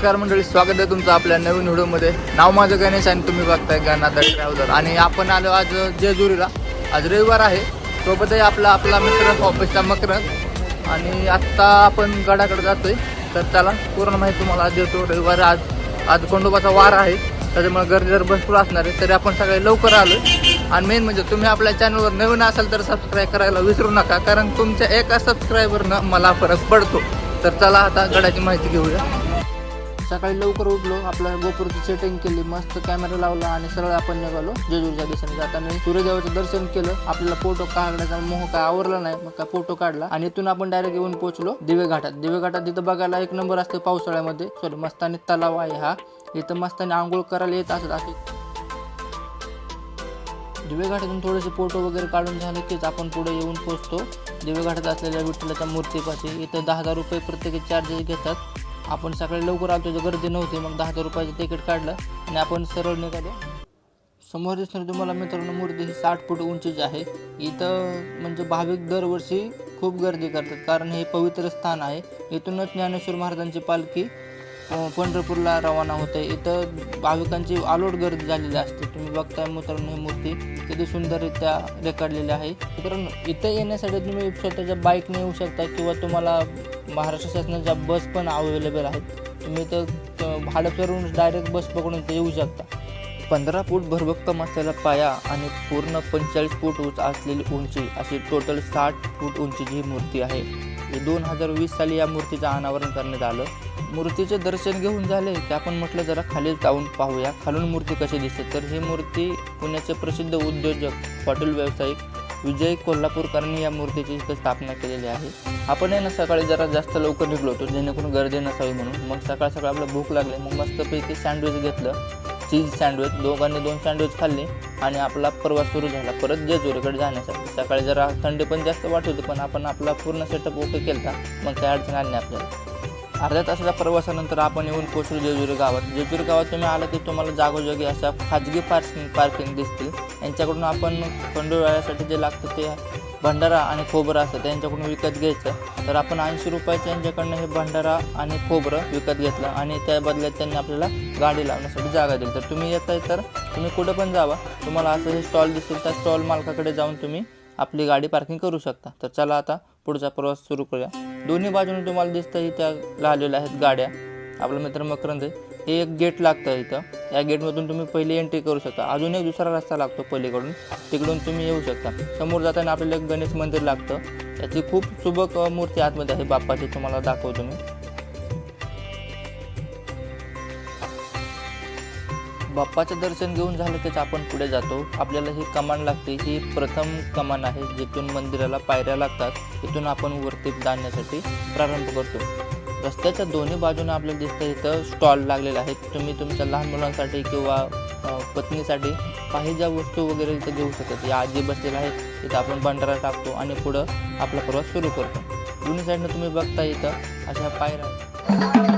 नमस्कार मंडळी स्वागत आहे तुमचं आपल्या नवीन व्हिडिओमध्ये. नाव माझं गणेश आणि तुम्ही बघताय गणाथ ट्रॅव्हलर आणि आपण आलो आज जेजुरीला. आज रविवार आहे. सोबत आहे आपला आपला मित्र ऑफिसचा मकरंद आणि आत्ता आपण गडाकडे जातोय. तर त्याला पूर्ण माहिती तुम्हाला आज देतो. रविवार आज आज खंडोबाचा वार आहे. त्याच्यामुळे गर्दी जर भरपूर असणार आहे तरी आपण सगळे लवकर आलो आणि मेन म्हणजे तुम्ही आपल्या चॅनलवर नवीन असाल तर सबस्क्राईब करायला विसरू नका. कारण तुमच्या एका सबस्क्रायबरनं मला फरक पडतो. तर चला आता गडाची माहिती घेऊया. सकाळी लवकर उठलो आपल्या गोपुरची सेटिंग केली मस्त कॅमेरा लावला आणि सरळ आपण निघालो जेजूरच्या दिशेने जाताना. सूर्यदेवाचं दर्शन केलं आपल्याला फोटो काढण्याचा मोह काय आवरला नाही मग काय फोटो काढला. आणि इथून आपण डायरेक्ट येऊन पोहोचलो दिवे घाटात दिवे घाटात तिथं बघायला एक नंबर असते पावसाळ्यामध्ये. सॉरी मस्तानी तलाव आहे हा. इथं मस्तानी आंघोळ करायला येत असत. असे दिवेघाटातून थोडेसे फोटो वगैरे काढून झाले कीच आपण पुढे येऊन पोहोचतो. दिवेघाटात असलेल्या विठ्ठलाच्या मूर्तीपाशी. इथं दहा हजार रुपये प्रत्येकी चार्जेस घेतात. आपण सकाळी लवकर आलो त्याची गर्दी नव्हती. मग दहा हजार रुपयाचं तिकीट काढलं आणि आपण सरळ निघालो. समोर दिसणारी तुम्हाला मित्रांनो मूर्ती ही साठ फूट उंचीची आहे. इथं म्हणजे भाविक दरवर्षी खूप गर्दी करतात. कारण हे पवित्र स्थान आहे. इथूनच ज्ञानेश्वर महाराजांची पालखी पंढरपूरला रवाना होते इथं भाविकांची आलोट गर्दी झालेली असते. तुम्ही बघताय मित्रांनो ही मूर्ती किती सुंदररित्या रेखाडलेली आहे. मित्रांनो इथं येण्यासाठी तुम्ही स्वतःच्या बाईकने येऊ शकता किंवा तुम्हाला महाराष्ट्र शासनाच्या बस पण अवेलेबल आहेत. तुम्ही इथं भाडं करून डायरेक्ट बस पकडून इथं येऊ शकता. पंधरा फूट भरभक्कम असलेला पाया आणि पूर्ण पंचेचाळीस फूट उंच असलेली उंची अशी टोटल साठ फूट उंचीची ही मूर्ती आहे. दोन हजार वीस साली या मूर्तीचं अनावरण करण्यात आलं. मूर्तीचे दर्शन घेऊन झाले की आपण म्हटलं जरा खाली जाऊन पाहूया. खालून मूर्ती कशी दिसते? तर ही मूर्ती पुण्याचे प्रसिद्ध उद्योजक हॉटेल व्यावसायिक विजय कोल्हापूरकरांनी या मूर्तीची इथं स्थापना केलेली आहे. आपण आहे ना सकाळी जरा जास्त लवकर निघलो होतो जेणेकरून गर्दी नसावी म्हणून. मग सकाळ सकाळ आपलं भूक लागली. मग मस्तपैकी सँडविच घेतलं. चीज सँडविच दोघांनी दोन सँडविच खाल्ले आणि आपला प्रवास सुरू झाला. परत जेजुरीकडे जाण्यासाठी. सकाळी जरा थंडी पण जास्त वाटत होती पण आपण आपला पूर्ण सेटअप ओके केला मग काही अडचण आली नाही आपल्याला. अर्ध्या तासाच्या प्रवासानंतर आपण येऊन पोचलो जेजुरी गावात. जेजुरी गावात तुम्ही आलं की तुम्हाला जागोजागी अशा खाजगी पार्किंग पार्किंग दिसतील. यांच्याकडून आपण खंडोळ्यासाठी जे लागतं ते भंडारा आणि खोबरं असतं त्यांच्याकडून विकत घ्यायचं. तर आपण ऐंशी रुपयाच्या यांच्याकडनं हे भंडारा आणि खोबरं विकत घेतलं आणि त्या बदल्यात त्यांनी आपल्याला गाडी लावण्यासाठी जागा दिली. तर तुम्ही येत आहे तर तुम्ही कुठं पण जावा. तुम्हाला असं हे स्टॉल दिसेल त्या स्टॉल मालकाकडे जाऊन तुम्ही आपली गाडी पार्किंग करू शकता. तर चला आता पुढचा प्रवास सुरू करूया. दोन्ही बाजूने तुम्हाला दिसतं इथं लावलेल्या आहेत गाड्या. आपला मित्र मकरंद हे एक गेट लागतं इथं. या गेटमधून तुम्ही पहिली एंट्री करू शकता. अजून एक दुसरा रस्ता लागतो पलीकडून. तिकडून तुम्ही येऊ शकता. समोर जाताना आपल्याला एक गणेश मंदिर लागतं. त्याची खूप सुबक मूर्ती आतमध्ये आहे. बाप्पाची तुम्हाला दाखवतो मी. बाप्पाचं दर्शन घेऊन झालं त्याच आपण पुढे जातो. आपल्याला ही कमान लागते. ही प्रथम कमान आहे जिथून मंदिराला पायऱ्या लागतात. इथून आपण वरती जाण्यासाठी प्रारंभ करतो. रस्त्याच्या दोन्ही बाजूने आपल्याला दिसतं इथं स्टॉल लागलेले आहेत तुम्ही तुमच्या लहान मुलांसाठी किंवा पत्नीसाठी काही ज्या वस्तू वगैरे इथं घेऊ शकतात या आजी बसलेल्या आहेत. इथं आपण भंडारा टाकतो आणि पुढं आपला प्रवास सुरू करतो. दोन्ही साईडनं तुम्ही बघता इथं अशा पायऱ्या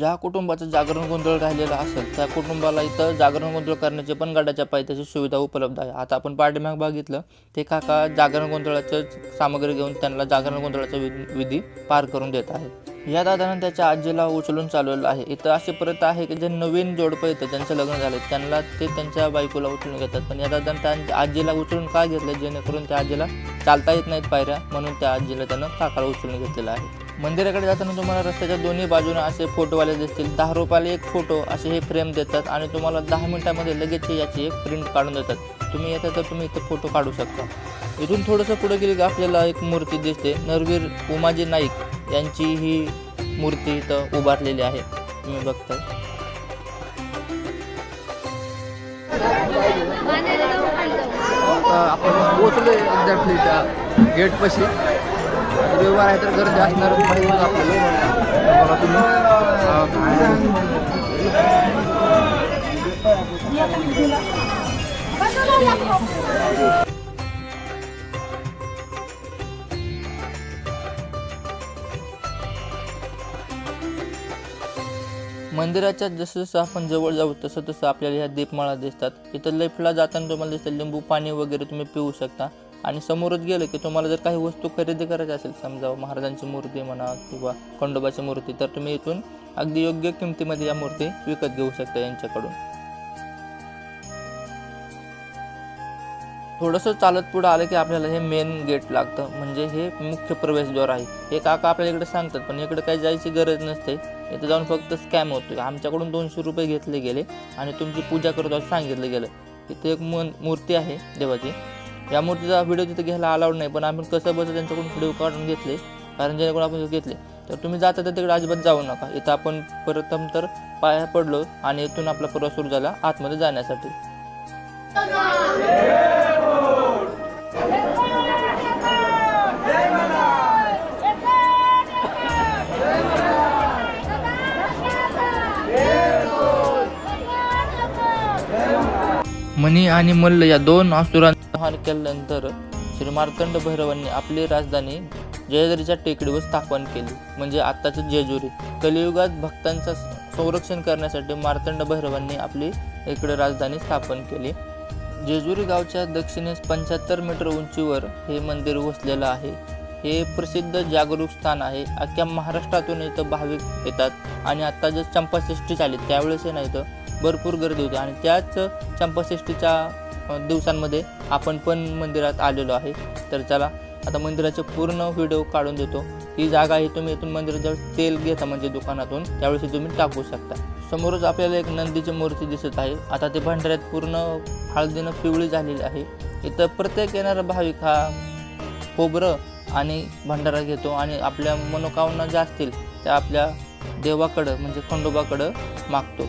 ज्या कुटुंबाचं जागरण गोंधळ राहिलेला असेल त्या कुटुंबाला इथं जागरण गोंधळ करण्याची पण गडाच्या पायथ्याची सुविधा उपलब्ध आहे. आता आपण पाठीमाग बघितलं ते काका जागरण गोंधळाचं सामग्री घेऊन त्यांना जागरण गोंधळाचा विधी विधी पार करून देत आहेत. या दादानं त्याच्या आजीला उचलून चालवलं आहे. इथं अशी परत आहे की जे नवीन जोडपं येतं ज्यांचं लग्न झालं त्यांना ते त्यांच्या बायकोला उचलून घेतात. पण या दादानं त्यांच्या आजीला उचलून का घेतलं? जेणेकरून त्या आजीला चालता येत नाहीत पायऱ्या म्हणून त्या आजीला त्यानं काकाला उचलून घेतलेलं आहे. मंदिराकडे जाताना तुम्हाला रस्त्याच्या दोन्ही बाजूने असे फोटोवाले दिसतील. दहा रुपयाला एक फोटो असे हे फ्रेम देतात आणि तुम्हाला दहा मिनिटामध्ये लगेच याची एक प्रिंट काढून देतात. तुम्ही येता तर तुम्ही इथं फोटो काढू शकता. इथून थोडंसं पुढे गेली की आपल्याला एक मूर्ती दिसते. नरवीर उमाजी नाईक यांची ही मूर्ती इथं उभारलेली आहे. तुम्ही बघताय. आपण पोचलो एक्झॅक्टली त्या गेटपाशी रविवार आहे तर गर्दी असणार पाहिजे आपल्याला. बघा तुम्ही. मंदिराच्या जसं जसं आपण जवळ जाऊ तसं तसं आपल्याला ह्या दीपमाळा दिसतात. इथं लेफ्टला जाताना तुम्हाला दिसतं लिंबू पाणी वगैरे तुम्ही पिऊ शकता. आणि समोरच गेलं की तुम्हाला जर काही वस्तू खरेदी करायची असेल समजा महाराजांची मूर्ती म्हणा किंवा खंडोबाची मूर्ती तर तुम्ही इथून अगदी योग्य किमतीमध्ये या मूर्ती विकत घेऊ शकता यांच्याकडून. थोडंसं चालत पुढं आलं की आपल्याला हे मेन गेट लागतं. म्हणजे हे मुख्य प्रवेशद्वार आहे. हे काका आपल्याला इकडे सांगतात पण इकडे काही जायची गरज नसते. इथं जाऊन फक्त स्कॅम होतो आमच्याकडून दोनशे रुपये घेतले गेले आणि तुमची पूजा करतो असं सांगितलं गेलं. इथे एक मन मूर्ती आहे देवाची. या मूर्तीचा व्हिडिओ तिथे घ्यायला अलाउड नाही. पण आम्ही कसं बसं त्यांच्याकडून व्हिडिओ काढून घेतले. कारण जेणेकरून आपण घेतले. तर तुम्ही जाता तर तिकडे अजिबात जाऊ नका. इथं आपण प्रथम तर पाया पडलो आणि इथून आपला प्रवास सुरू झाला आतमध्ये जाण्यासाठी. मणी आणि मल्ल या दोन असुरांचा संहार केल्यानंतर श्री मार्तंड भैरवांनी आपली राजधानी जयदरीच्या टेकडीवर स्थापन केली. म्हणजे आत्ताचे जेजुरी कलियुगात भक्तांचं संरक्षण करण्यासाठी मार्तंड भैरवांनी आपली इकडे राजधानी स्थापन केली. जेजुरी गावच्या दक्षिणेस पंच्याहत्तर मीटर उंचीवर हे मंदिर वसलेलं आहे. हे प्रसिद्ध जागरूक स्थान आहे. अख्ख्या महाराष्ट्रातून इथं भाविक येतात. आणि आत्ता जे चंपाषष्ठी झाली त्यावेळेस नाही तर इथं भरपूर गर्दी होती. आणि त्याच चंपाषष्ठीच्या दिवसांमध्ये आपण पण मंदिरात आलेलो आहे. तर चला आता मंदिराचे पूर्ण व्हिडिओ काढून देतो. ही जागा आहे तुम्ही इथून मंदिराजवळ तेल घेता म्हणजे दुकानातून. त्यावेळेस तुम्ही टाकू शकता. समोरच आपल्याला एक नंदीची मूर्ती दिसत आहे. आता ते भांडाऱ्यात पूर्ण हळदीनं पिवळी झालेली आहे. इथं प्रत्येक येणारा भाविक हा खोबरं आणि भंडारा घेतो आणि आपल्या मनोकामना ज्या असतील त्या आपल्या देवाकडं म्हणजे खंडोबाकडं मागतो.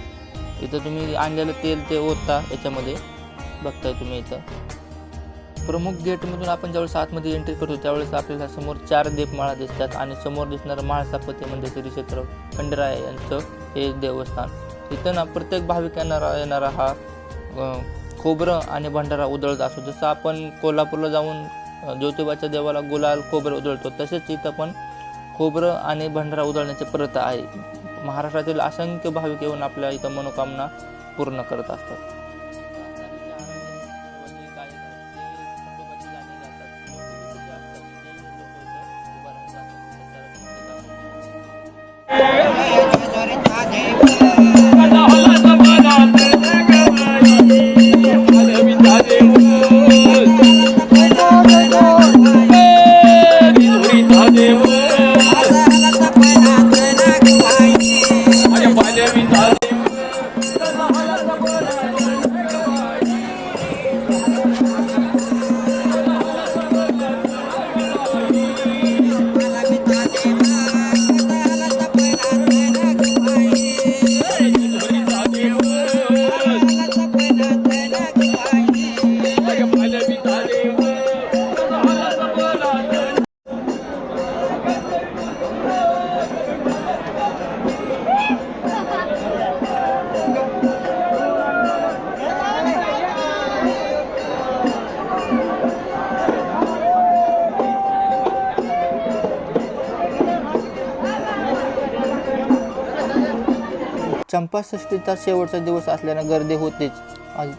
इथं तुम्ही आणलेलं तेल ते ओतता याच्यामध्ये. बघताय तुम्ही इथं. प्रमुख गेटमधून आपण ज्यावेळेस आतमध्ये एंट्री करतो त्यावेळेस आपल्याला समोर चार देवमाळा दिसतात आणि समोर दिसणारं माळसापती म्हणजे श्री क्षेत्र खंडराय यांचं हे देवस्थान. इथं ना प्रत्येक भाविक येणारा येणारा हा खोबरं आणि भंडारा उधळत असतो. जसं आपण कोल्हापूरला जाऊन ज्योतिबाच्या देवाला गुलाल खोबरं उधळतो तसेच इथं पण खोबरं आणि भंडारा उधळण्याची प्रथा आहे. महाराष्ट्रातील असंख्य भाविक येऊन आपल्या इथं मनोकामना पूर्ण करत असतात. चंपाषष्ठीचा शेवटचा दिवस असल्यानं गर्दी होतेच.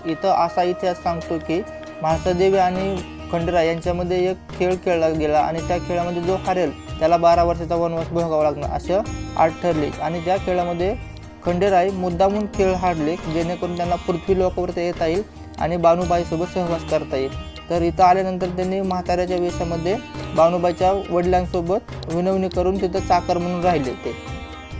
इथं असा इतिहास सांगतो की म्हाळसादेवी आणि खंडरा यांच्यामध्ये एक खेळ खेळला गेला आणि त्या खेळामध्ये जो हरेल त्याला बारा वर्षाचा वनवास भोगावा लागणार असं आठ ठरले. आणि त्या खेळामध्ये खंडेराय मुद्दामून खेळ हारले जेणेकरून त्यांना पृथ्वी लोकावरती येता येईल आणि बानुबाईसोबत सहवास करता येईल. तर इथं आल्यानंतर त्यांनी म्हाताऱ्याच्या वेशामध्ये बानुबाईच्या वडिलांसोबत विनवणी करून तिथं चाकर म्हणून राहिले ते.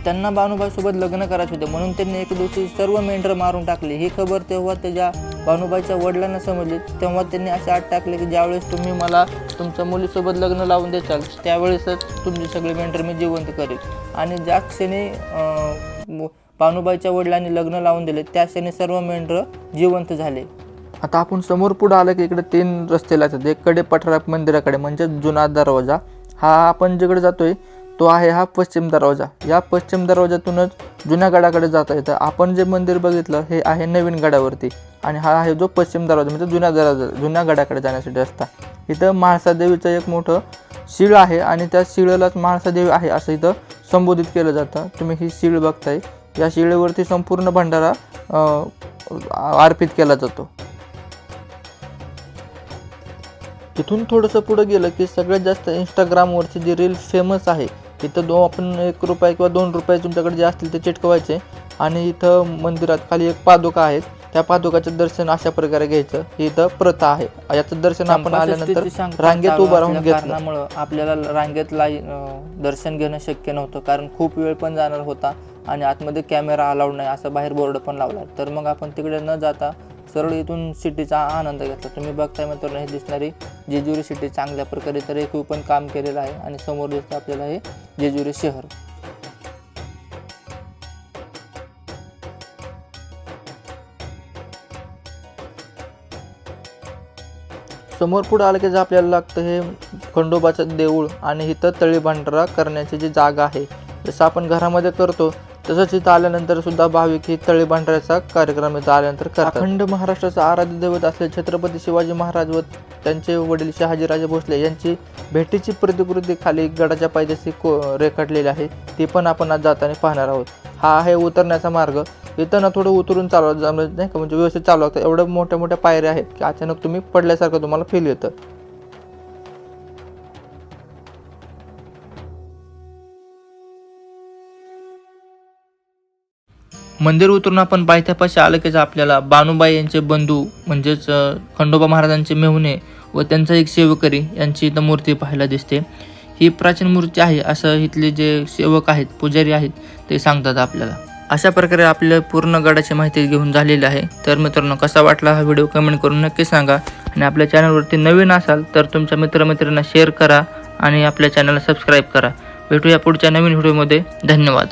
त्यांना बानुबाईसोबत लग्न करायचे होते. म्हणून त्यांनी एक दिवशी सर्व मेंढर मारून टाकली. ही खबर तेव्हा त्याच्या बानुबाईच्या वडिलांना समजली. तेव्हा त्यांनी असे आत टाकले की ज्यावेळेस तुम्ही मला तुमच्या मुलीसोबत लग्न लावून देचाल त्यावेळेसच तुमची सगळी मेंढर मी जिवंत करेल. आणि ज्या क्षणी बानुबाईच्या वडिलांनी लग्न लावून दिले त्या क्षणी सर्व मेंढर जिवंत झाले. आता आपण समोर पुढं आलं की इकडे तीन रस्ते लागतात. एकडे कडे पठारा मंदिराकडे म्हणजे जुना दरवाजा. हा आपण जिकडे जातोय तो आहे हा पश्चिम दरवाजा. या पश्चिम दरवाजातूनच जुन्या गडाकडे जाता येतं आपण जे मंदिर बघितलं हे आहे नवीन गडावरती. आणि हा आहे जो पश्चिम दरवाजा म्हणजे जुन्या दरवाजा जुन्या गडाकडे जाण्यासाठी रस्ता. इथं म्हाळसादेवीचं एक मोठं शिळ आहे आणि त्या शिळेलाच म्हाळसादेवी आहे असं इथं संबोधित केलं जातं. तुम्ही ही शिळ बघताय. या शिळेवरती संपूर्ण भंडारा अर्पित केला जातो. तिथून थोडंसं पुढं गेलं की सगळ्यात जास्त इंस्टाग्रामवरची जी रील फेमस आहे इथं दो आपण एक रुपया किंवा दोन रुपये तुमच्याकडे जे असतील ते चिटकवायचे. आणि इथं मंदिरात खाली एक पादुका आहेत. त्या पादुकाचं दर्शन अशा प्रकारे घ्यायचं. ही इथं प्रथा आहे. याचं दर्शन आपण आल्यानंतर रांगेत उभं राहून कारणामुळं आपल्याला रांगेत लाई दर्शन घेणं शक्य नव्हतं. कारण खूप वेळ पण जाणार होता. आणि आतमध्ये कॅमेरा अलाउड नाही. असं बाहेर बोर्ड पण लावला. तर मग आपण तिकडे न जाता सरळ इथून सिटीचा आनंद घेतला. तुम्ही बघताय म्हणतो हे दिसणारी जेजुरी सिटी चांगल्या प्रकारे तर एक पण काम केलेलं आहे आणि समोर दिसतं आपल्याला हे जेजुरी शहर. समोर पुढं आलं की जे आपल्याला लागतं हे खंडोबाचं देऊळ आणि इथं तळी भांडारा करण्याची जी जागा आहे जसं आपण घरामध्ये करतो तसंच इथं आल्यानंतर सुद्धा भाविक ही तळी भांडाऱ्याचा कार्यक्रम इथं आल्यानंतर करतात. अखंड महाराष्ट्राचं आराध्य दैवत असलेले छत्रपती शिवाजी महाराज व त्यांचे वडील शहाजीराजे भोसले यांची भेटीची प्रतिकृती खाली गडाच्या पायथ्याशी को रेखाटलेली आहे. ती पण आपण आज जाताना पाहणार आहोत. हा आहे उतरण्याचा मार्ग. इथं ना थोडं उतरून चालवत जा नाही का? म्हणजे व्यवस्थित चालू लागतं. एवढं मोठ्या मोठ्या पायऱ्या आहेत की अचानक तुम्ही पडल्यासारखं तुम्हाला फील येतं. मंदिर उतरून आपण पायथ्यापाशी आलं की आपल्याला बानुबाई यांचे बंधू म्हणजेच खंडोबा महाराजांचे मेहुणे व त्यांचा एक सेवकरी यांची इथं मूर्ती पाहायला दिसते. ही प्राचीन मूर्ती आहे असं इथले जे सेवक आहेत पुजारी आहेत ते सांगतात आपल्याला. अशा प्रकारे आपल्या पूर्ण गडाची माहिती घेऊन झालेली आहे. तर मित्रांनो कसा वाटला हा व्हिडिओ कमेंट करून नक्की सांगा. आणि आपल्या चॅनलवरती नवीन असाल तर तुमच्या मित्रमित्रांना शेअर करा आणि आपल्या चॅनलला सबस्क्राईब करा. भेटूया पुढच्या नवीन व्हिडिओमध्ये. धन्यवाद.